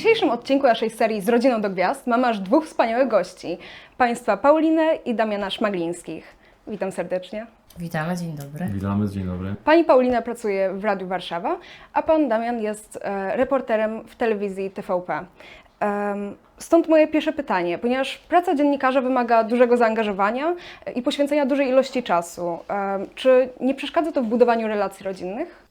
dzisiejszym odcinku naszej serii Z rodziną do gwiazd mamy aż dwóch wspaniałych gości. Państwa Paulinę i Damiana Szmaglińskich. Witam serdecznie. Witamy, dzień dobry. Witamy, dzień dobry. Pani Paulina pracuje w Radiu Warszawa, a pan Damian jest e, reporterem w telewizji TVP. Em, Stąd moje pierwsze pytanie, ponieważ praca dziennikarza wymaga dużego zaangażowania e, i poświęcenia dużej ilości czasu. Em, Czy nie przeszkadza to w budowaniu relacji rodzinnych?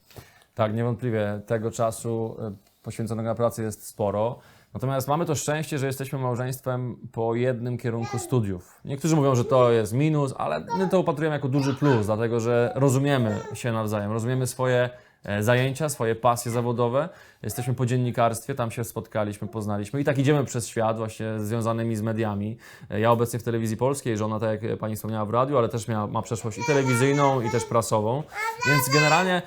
Tak, niewątpliwie tego czasu e, poświęconego na pracę jest sporo. Natomiast mamy to szczęście, że jesteśmy małżeństwem po jednym kierunku studiów. Niektórzy mówią, że to jest minus, ale my to upatrujemy jako duży plus, dlatego że rozumiemy się nawzajem, rozumiemy swoje e, zajęcia, swoje pasje zawodowe. Jesteśmy po dziennikarstwie, tam się spotkaliśmy, poznaliśmy i tak idziemy przez świat właśnie związanymi z mediami. E, Ja obecnie w telewizji polskiej, żona, tak jak Pani wspomniała, w radiu, ale też miała, ma przeszłość i telewizyjną, i też prasową. Więc generalnie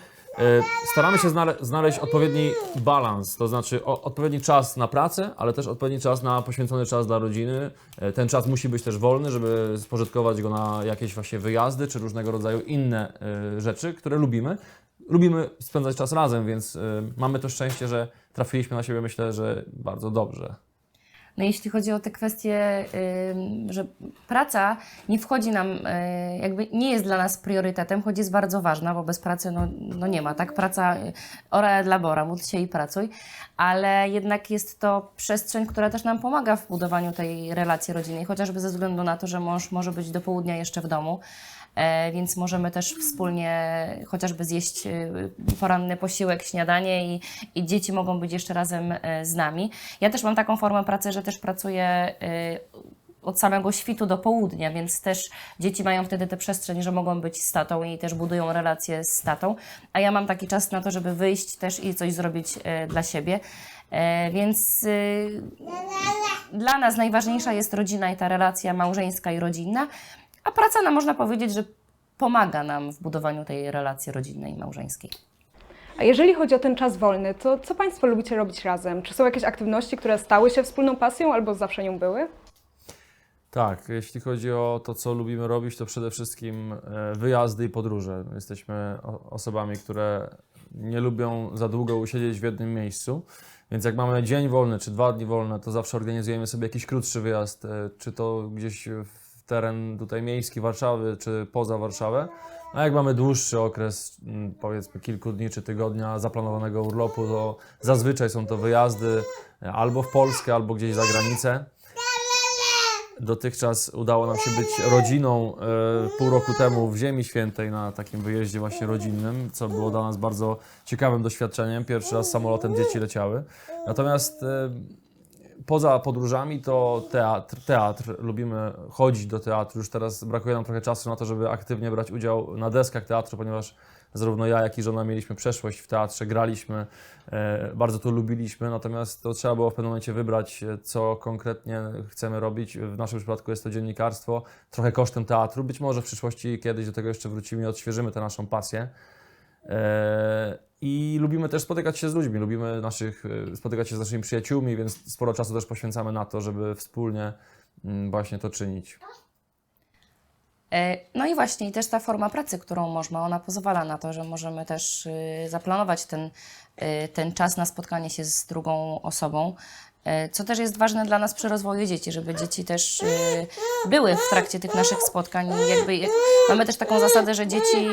Staramy się znale- znaleźć odpowiedni balans, to znaczy odpowiedni czas na pracę, ale też odpowiedni czas na poświęcony czas dla rodziny. E, Ten czas musi być też wolny, żeby spożytkować go na jakieś właśnie wyjazdy czy różnego rodzaju inne e, rzeczy, które lubimy. Lubimy spędzać czas razem, więc e, mamy to szczęście, że trafiliśmy na siebie, myślę, że bardzo dobrze. No jeśli chodzi o te kwestie, że praca nie wchodzi nam, y, jakby nie jest dla nas priorytetem, choć jest bardzo ważna, bo bez pracy no, no nie ma, tak? Praca y, ora et labora, módl się i pracuj, ale jednak jest to przestrzeń, która też nam pomaga w budowaniu tej relacji rodzinnej, chociażby ze względu na to, że mąż może być do południa jeszcze w domu. E, więc możemy też wspólnie chociażby zjeść y, poranny posiłek, śniadanie i, i dzieci mogą być jeszcze razem e, z nami. Ja też mam taką formę pracy, że też pracuję od samego świtu do południa, więc też dzieci mają wtedy tę przestrzeń, że mogą być z tatą i też budują relacje z tatą, a ja mam taki czas na to, żeby wyjść też i coś zrobić e, dla siebie. E, Więc dla nas najważniejsza jest rodzina i ta relacja małżeńska i rodzinna, a praca, no, można powiedzieć, że pomaga nam w budowaniu tej relacji rodzinnej i małżeńskiej. A jeżeli chodzi o ten czas wolny, to co Państwo lubicie robić razem? Czy są jakieś aktywności, które stały się wspólną pasją albo zawsze nią były? Tak, jeśli chodzi o to, co lubimy robić, to przede wszystkim e, wyjazdy i podróże. Jesteśmy osobami, które nie lubią za długo usiedzieć w jednym miejscu, więc jak mamy dzień wolny czy dwa dni wolne, to zawsze organizujemy sobie jakiś krótszy wyjazd, e, czy to gdzieś w teren tutaj miejski Warszawy, czy poza Warszawę. A jak mamy dłuższy okres, mm, powiedzmy kilku dni czy tygodnia zaplanowanego urlopu, to zazwyczaj są to wyjazdy e, albo w Polskę, albo gdzieś za granicę. Dotychczas udało nam się być rodziną e, pół roku temu w Ziemi Świętej na takim wyjeździe właśnie rodzinnym, co było dla nas bardzo ciekawym doświadczeniem. Pierwszy raz samolotem dzieci leciały. Natomiast e, poza podróżami to teatr, teatr. Lubimy chodzić do teatru. Już teraz brakuje nam trochę czasu na to, żeby aktywnie brać udział na deskach teatru, ponieważ zarówno ja, jak i żona mieliśmy przeszłość w teatrze, graliśmy, e, bardzo to lubiliśmy, natomiast to trzeba było w pewnym momencie wybrać, e, co konkretnie chcemy robić. W naszym przypadku jest to dziennikarstwo, trochę kosztem teatru. Być może w przyszłości kiedyś do tego jeszcze wrócimy i odświeżymy tę naszą pasję. E, I lubimy też spotykać się z ludźmi, lubimy naszych, e, spotykać się z naszymi przyjaciółmi, więc sporo czasu też poświęcamy na to, żeby wspólnie mm, właśnie to czynić. E, No i właśnie i też ta forma pracy, którą mąż ma, ona pozwala na to, że możemy też y, zaplanować ten, y, ten czas na spotkanie się z drugą osobą. E, Co też jest ważne dla nas przy rozwoju dzieci, żeby dzieci też y, były w trakcie tych naszych spotkań. Jakby, jak, mamy też taką zasadę, że dzieci,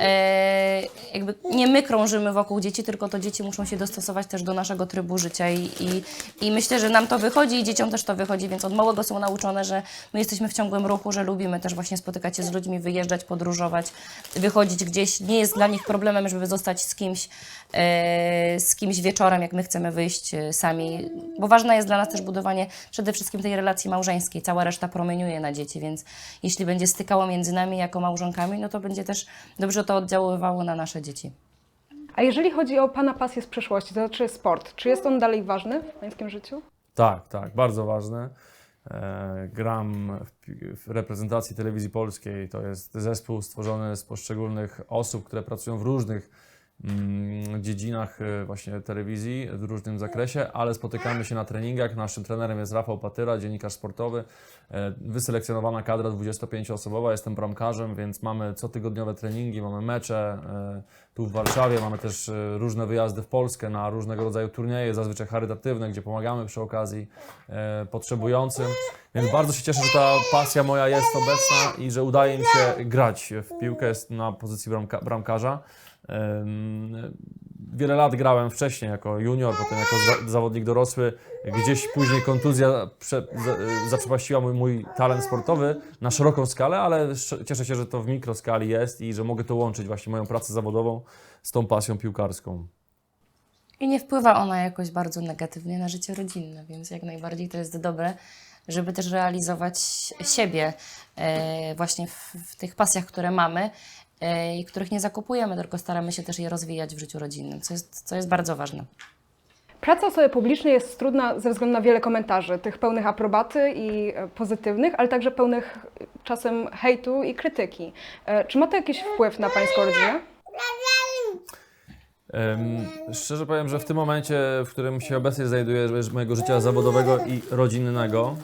e, jakby nie my krążymy wokół dzieci, tylko to dzieci muszą się dostosować też do naszego trybu życia. I, i, i myślę, że nam to wychodzi i dzieciom też to wychodzi, więc od małego są nauczone, że my jesteśmy w ciągłym ruchu, że lubimy też właśnie spotykać się z ludźmi, wyjeżdżać, podróżować, wychodzić gdzieś. Nie jest dla nich problemem, żeby zostać z kimś, e, z kimś wieczorem, jak my chcemy wyjść e, sami, bo ważne jest dla nas też budowanie przede wszystkim tej relacji małżeńskiej. Cała reszta promieniuje na dzieci, więc jeśli będzie stykało między nami jako małżonkami, no to będzie też dobrze to oddziaływało na nasze dzieci. A jeżeli chodzi o Pana pasję z przeszłości, to znaczy sport, czy jest on dalej ważny w Pańskim życiu? Tak, tak, bardzo ważne. E, gram w, w reprezentacji telewizji polskiej. To jest zespół stworzony z poszczególnych osób, które pracują w różnych dziedzinach e, właśnie telewizji w różnym zakresie, ale spotykamy się na treningach. Naszym trenerem jest Rafał Patyra, dziennikarz sportowy. E, Wyselekcjonowana kadra 25-osobowa, jestem bramkarzem, więc mamy cotygodniowe treningi, mamy mecze e, tu w Warszawie, mamy też e, różne wyjazdy w Polskę na różnego rodzaju turnieje, zazwyczaj charytatywne, gdzie pomagamy przy okazji e, potrzebującym. Więc bardzo się cieszę, że ta pasja moja jest obecna i że udaje mi się grać w piłkę jest na pozycji bramka, bramkarza. Wiele lat grałem wcześniej jako junior, potem jako za, zawodnik dorosły. Gdzieś później kontuzja prze, za, zaprzepaściła mój, mój talent sportowy na szeroką skalę, ale sz- cieszę się, że to w mikroskali jest i że mogę to łączyć właśnie moją pracę zawodową z tą pasją piłkarską. I nie wpływa ona jakoś bardzo negatywnie na życie rodzinne, więc jak najbardziej to jest dobre, żeby też realizować siebie e, właśnie w, w tych pasjach, które mamy i których nie zakupujemy, tylko staramy się też je rozwijać w życiu rodzinnym, co jest, co jest bardzo ważne. Praca osoby publicznej jest trudna ze względu na wiele komentarzy, tych pełnych aprobaty i e, pozytywnych, ale także pełnych e, czasem hejtu i krytyki. E, Czy ma to jakiś wpływ na Pańską rodzinę? Em, Szczerze powiem, że w tym momencie, w którym się obecnie znajduję, z mojego życia zawodowego i rodzinnego,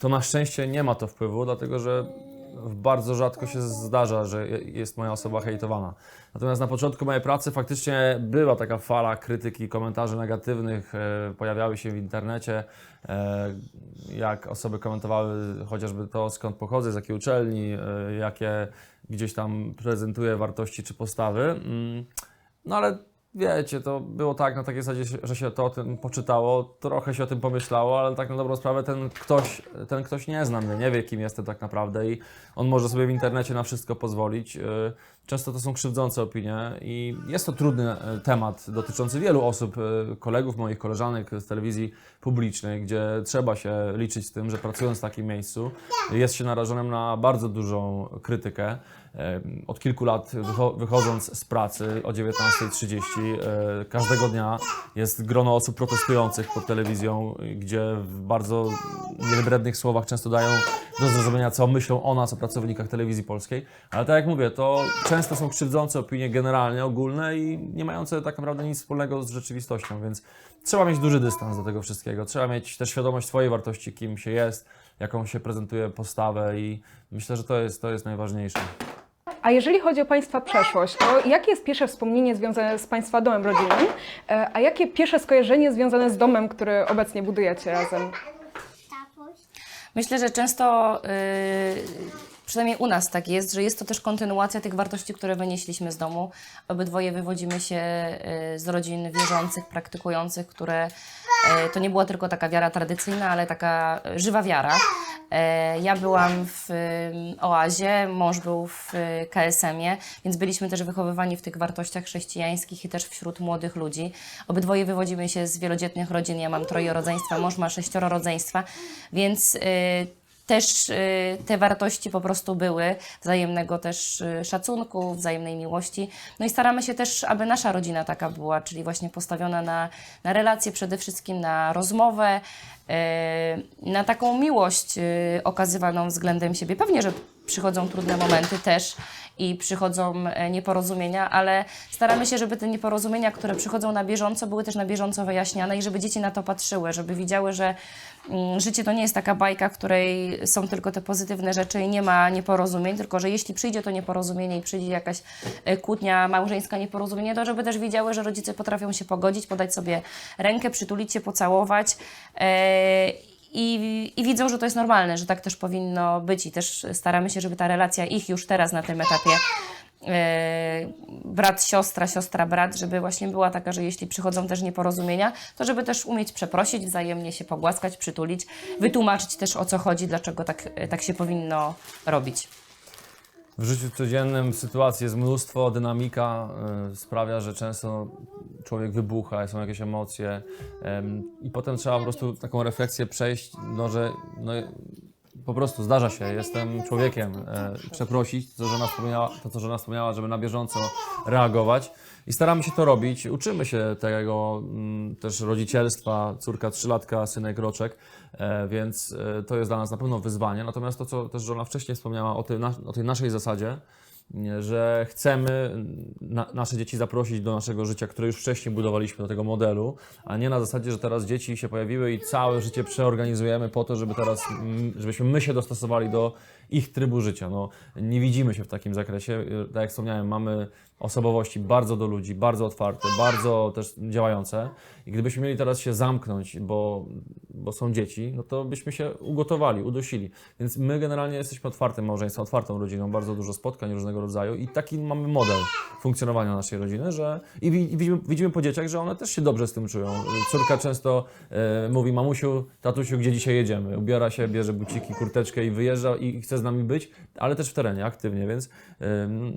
to na szczęście nie ma to wpływu, dlatego że bardzo rzadko się zdarza, że je- jest moja osoba hejtowana. Natomiast na początku mojej pracy faktycznie była taka fala krytyki, komentarzy negatywnych, e, pojawiały się w internecie, e, jak osoby komentowały chociażby to, skąd pochodzę, z jakiej uczelni, e, jakie gdzieś tam prezentuję wartości czy postawy. Mm, no ale wiecie, to było tak na takiej zasadzie, że się to o tym poczytało, trochę się o tym pomyślało, ale tak na dobrą sprawę ten ktoś, ten ktoś nie zna mnie, nie wie kim jestem tak naprawdę i on może sobie w internecie na wszystko pozwolić. Yy, Często to są krzywdzące opinie i jest to trudny e, temat dotyczący wielu osób, e, kolegów moich, koleżanek z telewizji publicznej, gdzie trzeba się liczyć z tym, że pracując w takim miejscu jest się narażonym na bardzo dużą krytykę. Od kilku lat wycho- wychodząc z pracy o 19.30 e, każdego dnia jest grono osób protestujących pod telewizją, gdzie w bardzo niewybrednych słowach często dają do zrozumienia, co myślą o nas, o pracownikach telewizji polskiej. Ale tak jak mówię, to często są krzywdzące opinie generalnie, ogólne i nie mające tak naprawdę nic wspólnego z rzeczywistością, więc trzeba mieć duży dystans do tego wszystkiego. Trzeba mieć też świadomość swojej wartości, kim się jest, jaką się prezentuje postawę i myślę, że to jest, to jest najważniejsze. A jeżeli chodzi o Państwa przeszłość, to jakie jest pierwsze wspomnienie związane z Państwa domem rodzinnym, e, a jakie pierwsze skojarzenie związane z domem, który obecnie budujecie razem? Myślę, że często, yy, przynajmniej u nas tak jest, że jest to też kontynuacja tych wartości, które wynieśliśmy z domu. Obydwoje wywodzimy się yy, z rodzin wierzących, praktykujących, które yy, to nie była tylko taka wiara tradycyjna, ale taka żywa wiara. Yy, Ja byłam w oazie, mąż był w yy, KSM-ie, więc byliśmy też wychowywani w tych wartościach chrześcijańskich i też wśród młodych ludzi. Obydwoje wywodzimy się z wielodzietnych rodzin. Ja mam troje rodzeństwa, mąż ma sześcioro rodzeństwa, więc yy, też y, te wartości po prostu były, wzajemnego też y, szacunku, wzajemnej miłości. No i staramy się też, aby nasza rodzina taka była, czyli właśnie postawiona na, na relacje przede wszystkim, na rozmowę, y, na taką miłość okazywaną względem siebie. Pewnie, że przychodzą trudne momenty też i przychodzą e, nieporozumienia, ale staramy się, żeby te nieporozumienia, które przychodzą na bieżąco, były też na bieżąco wyjaśniane i żeby dzieci na to patrzyły, żeby widziały, że mm, życie to nie jest taka bajka, w której są tylko te pozytywne rzeczy i nie ma nieporozumień, tylko że jeśli przyjdzie to nieporozumienie i przyjdzie jakaś e, kłótnia małżeńska, nieporozumienie, to żeby też widziały, że rodzice potrafią się pogodzić, podać sobie rękę, przytulić się, pocałować. e, i, I widzą, że to jest normalne, że tak też powinno być i też staramy się, żeby ta relacja ich już teraz na tym etapie e, brat, siostra, siostra, brat, żeby właśnie była taka, że jeśli przychodzą też nieporozumienia, to żeby też umieć przeprosić, wzajemnie się pogłaskać, przytulić, wytłumaczyć też o co chodzi, dlaczego tak, tak się powinno robić. W życiu codziennym sytuacji jest mnóstwo, dynamika y, sprawia, że często człowiek wybucha, są jakieś emocje em, i potem trzeba po prostu taką refleksję przejść, no, że no, po prostu zdarza się, jestem człowiekiem, e, przeprosić, to, żona wspomniała, to co żona wspomniała, żeby na bieżąco reagować. I staramy się to robić, uczymy się tego mm, też rodzicielstwa, córka trzylatka, synek roczek, e, więc e, to jest dla nas na pewno wyzwanie, natomiast to, co też żona wcześniej wspomniała o tej, na, o tej naszej zasadzie, że chcemy na, nasze dzieci zaprosić do naszego życia, które już wcześniej budowaliśmy, do tego modelu, a nie na zasadzie, że teraz dzieci się pojawiły i całe życie przeorganizujemy po to, żeby teraz, mm, żebyśmy my się dostosowali do ich trybu życia. No, nie widzimy się w takim zakresie. Tak jak wspomniałem, mamy osobowości bardzo do ludzi, bardzo otwarte, bardzo też działające. I gdybyśmy mieli teraz się zamknąć, bo, bo są dzieci, no to byśmy się ugotowali, udusili. Więc my generalnie jesteśmy otwartym małżeństwem, otwartą rodziną, bardzo dużo spotkań różnego rodzaju i taki mamy model funkcjonowania naszej rodziny, że i wi- i widzimy, widzimy po dzieciach, że one też się dobrze z tym czują. Córka często e, mówi, mamusiu, tatusiu, gdzie dzisiaj jedziemy? Ubiera się, bierze buciki, kurteczkę i wyjeżdża i chce z nami być, ale też w terenie, aktywnie, więc ym,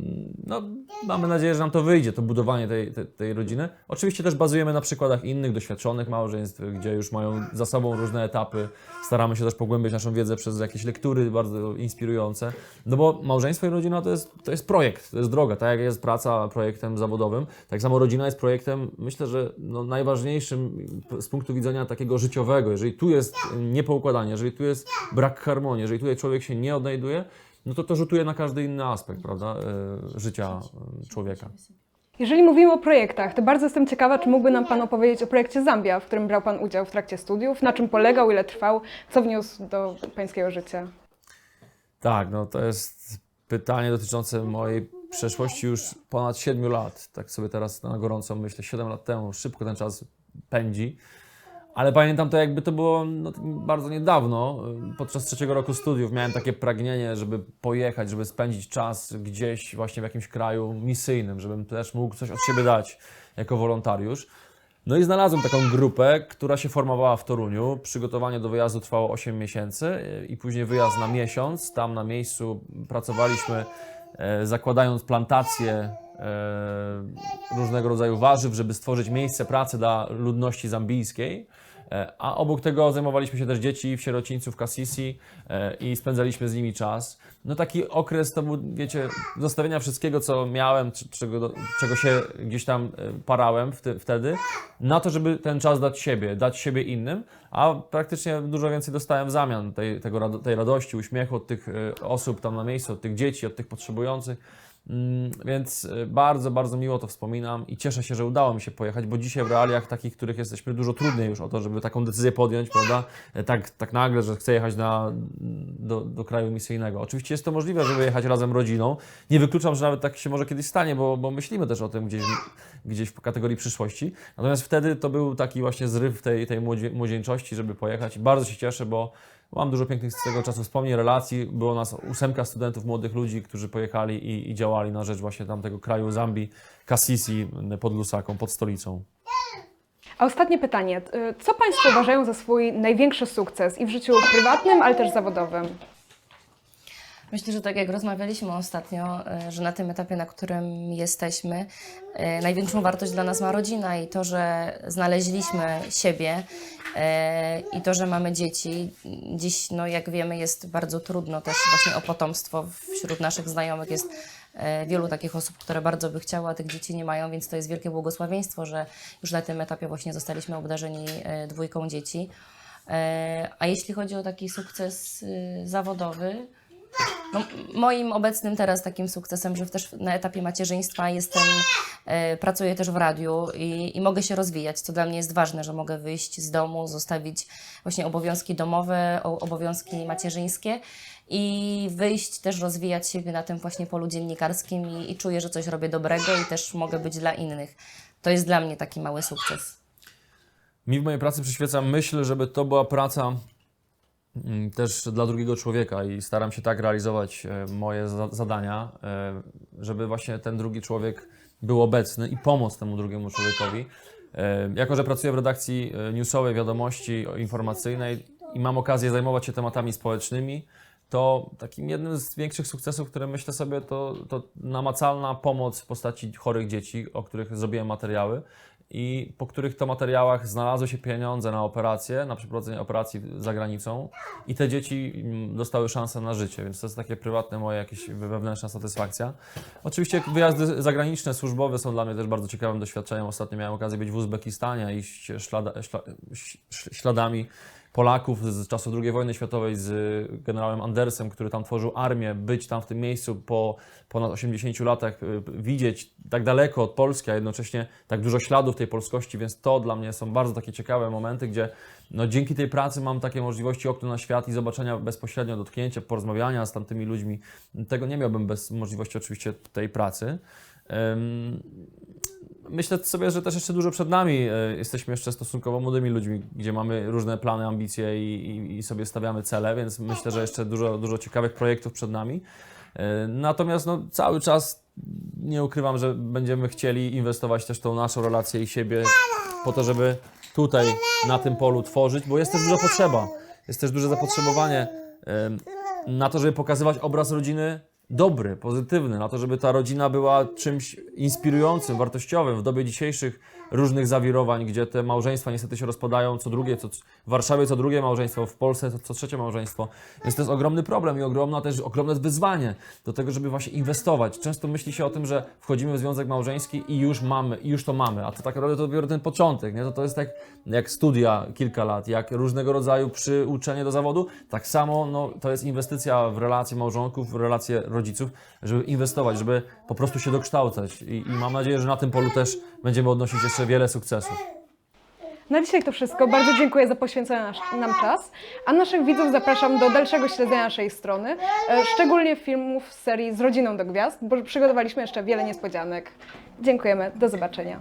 no, mamy nadzieję, że nam to wyjdzie, to budowanie tej, tej, tej rodziny. Oczywiście też bazujemy na przykładach innych, doświadczonych małżeństw, gdzie już mają za sobą różne etapy. Staramy się też pogłębiać naszą wiedzę przez jakieś lektury bardzo inspirujące. No bo małżeństwo i rodzina to jest, to jest projekt, to jest droga. Tak jak jest praca projektem zawodowym, tak samo rodzina jest projektem, myślę, że no, najważniejszym z punktu widzenia takiego życiowego. Jeżeli tu jest niepoukładanie, jeżeli tu jest brak harmonii, jeżeli tutaj człowiek się nie odnajduje, no to to rzutuje na każdy inny aspekt, prawda, e, życia e, człowieka. Jeżeli mówimy o projektach, to bardzo jestem ciekawa, czy mógłby nam Pan opowiedzieć o projekcie Zambia, w którym brał Pan udział w trakcie studiów, na czym polegał, ile trwał, co wniósł do Pańskiego życia. Tak, no to jest pytanie dotyczące mojej przeszłości już ponad 7 lat. Tak sobie teraz na gorąco myślę, 7 lat temu, szybko ten czas pędzi. Ale pamiętam to, jakby to było no, bardzo niedawno. Podczas trzeciego roku studiów miałem takie pragnienie, żeby pojechać, żeby spędzić czas gdzieś właśnie w jakimś kraju misyjnym, żebym też mógł coś od siebie dać jako wolontariusz. No i znalazłem taką grupę, która się formowała w Toruniu. Przygotowanie do wyjazdu trwało 8 miesięcy i później wyjazd na miesiąc. Tam na miejscu pracowaliśmy e, zakładając plantacje e, różnego rodzaju warzyw, żeby stworzyć miejsce pracy dla ludności zambijskiej. E, A obok tego zajmowaliśmy się też dzieci w sierocińcu w Kasisi e, i spędzaliśmy z nimi czas. No taki okres to był, wiecie, zostawienia wszystkiego, co miałem, czego, czego się gdzieś tam e, parałem wtedy, na to, żeby ten czas dać siebie, dać siebie innym, a praktycznie dużo więcej dostałem w zamian tej, tego, tej radości, uśmiechu od tych osób tam na miejscu, od tych dzieci, od tych potrzebujących. Mm, Więc y, bardzo, bardzo miło to wspominam i cieszę się, że udało mi się pojechać, bo dzisiaj w realiach takich, których jesteśmy dużo trudniej już o to, żeby taką decyzję podjąć, prawda? E, Tak, tak nagle, że chcę jechać na, do, do kraju misyjnego. Oczywiście jest to możliwe, żeby jechać razem rodziną. Nie wykluczam, że nawet tak się może kiedyś stanie, bo, bo myślimy też o tym gdzieś, gdzieś w kategorii przyszłości. Natomiast wtedy to był taki właśnie zryw tej, tej młodzie, młodzieńczości, żeby pojechać. Bardzo się cieszę, bo Mam dużo pięknych z tego czasu wspomnień, relacji. Było nas ósemka studentów, młodych ludzi, którzy pojechali i, i działali na rzecz właśnie tamtego kraju Zambii, Kasisi, pod Lusaką, pod stolicą. A ostatnie pytanie. Y, Co Państwo uważają za swój największy sukces i w życiu prywatnym, ale też zawodowym? Myślę, że tak jak rozmawialiśmy ostatnio, e, że na tym etapie, na którym jesteśmy, e, największą wartość dla nas ma rodzina i to, że znaleźliśmy siebie e, i to, że mamy dzieci. Dziś, no jak wiemy, jest bardzo trudno też właśnie o potomstwo. Wśród naszych znajomych jest wielu takich osób, które bardzo by chciały, a tych dzieci nie mają, więc to jest wielkie błogosławieństwo, że już na tym etapie właśnie zostaliśmy obdarzeni dwójką dzieci. A jeśli chodzi o taki sukces zawodowy, no, moim obecnym teraz takim sukcesem, że też na etapie macierzyństwa jestem, e, pracuję też w radiu i, i mogę się rozwijać, co dla mnie jest ważne, że mogę wyjść z domu, zostawić właśnie obowiązki domowe, obowiązki macierzyńskie i wyjść też rozwijać siebie na tym właśnie polu dziennikarskim i, i czuję, że coś robię dobrego i też mogę być dla innych. To jest dla mnie taki mały sukces. Mi w mojej pracy przyświeca myśl, żeby to była praca też dla drugiego człowieka i staram się tak realizować e, moje za- zadania, e, żeby właśnie ten drugi człowiek był obecny i pomóc temu drugiemu człowiekowi. E, Jako, że pracuję w redakcji newsowej, wiadomości informacyjnej i mam okazję zajmować się tematami społecznymi, to takim jednym z większych sukcesów, które myślę sobie, to, to namacalna pomoc w postaci chorych dzieci, o których zrobiłem materiały i po których to materiałach znalazły się pieniądze na operacje, na przeprowadzenie operacji za granicą i te dzieci mm, dostały szansę na życie, więc to jest takie prywatne moje jakieś wewnętrzna satysfakcja. Oczywiście wyjazdy zagraniczne, służbowe są dla mnie też bardzo ciekawym doświadczeniem. Ostatnio miałem okazję być w Uzbekistanie, iść ślada, śla, śladami Polaków z czasów II wojny światowej, z generałem Andersem, który tam tworzył armię, być tam w tym miejscu po ponad 80 latach, y, widzieć tak daleko od Polski, a jednocześnie tak dużo śladów tej polskości, więc to dla mnie są bardzo takie ciekawe momenty, gdzie no, dzięki tej pracy mam takie możliwości okna na świat i zobaczenia bezpośrednio, dotknięcia, porozmawiania z tamtymi ludźmi. Tego nie miałbym bez możliwości oczywiście tej pracy. Myślę sobie, że też jeszcze dużo przed nami. E, Jesteśmy jeszcze stosunkowo młodymi ludźmi, gdzie mamy różne plany, ambicje i, i, i sobie stawiamy cele, więc myślę, że jeszcze dużo, dużo ciekawych projektów przed nami. E, Natomiast no, cały czas nie ukrywam, że będziemy chcieli inwestować też tą naszą relację i siebie po to, żeby tutaj na tym polu tworzyć, bo jest też duża potrzeba. Jest też duże zapotrzebowanie em, na to, żeby pokazywać obraz rodziny dobry, pozytywny, na to, żeby ta rodzina była czymś inspirującym, wartościowym w dobie dzisiejszych różnych zawirowań, gdzie te małżeństwa niestety się rozpadają co drugie, co, w Warszawie co drugie małżeństwo, w Polsce co, co trzecie małżeństwo. Więc to jest ogromny problem i ogromna też, ogromne wyzwanie do tego, żeby właśnie inwestować. Często myśli się o tym, że wchodzimy w związek małżeński i już mamy, i już to mamy, a to tak naprawdę to dopiero ten początek, nie? To, to jest tak jak studia kilka lat, jak różnego rodzaju przyuczenie do zawodu, tak samo no, to jest inwestycja w relacje małżonków, w relacje rodziców, żeby inwestować, żeby po prostu się dokształcać i, i mam nadzieję, że na tym polu też będziemy odnosić jeszcze wiele sukcesów. Na dzisiaj to wszystko. Bardzo dziękuję za poświęcony nasz, nam czas. A naszych widzów zapraszam do dalszego śledzenia naszej strony, e, szczególnie filmów z serii Z rodziną do gwiazd, bo przygotowaliśmy jeszcze wiele niespodzianek. Dziękujemy. Do zobaczenia.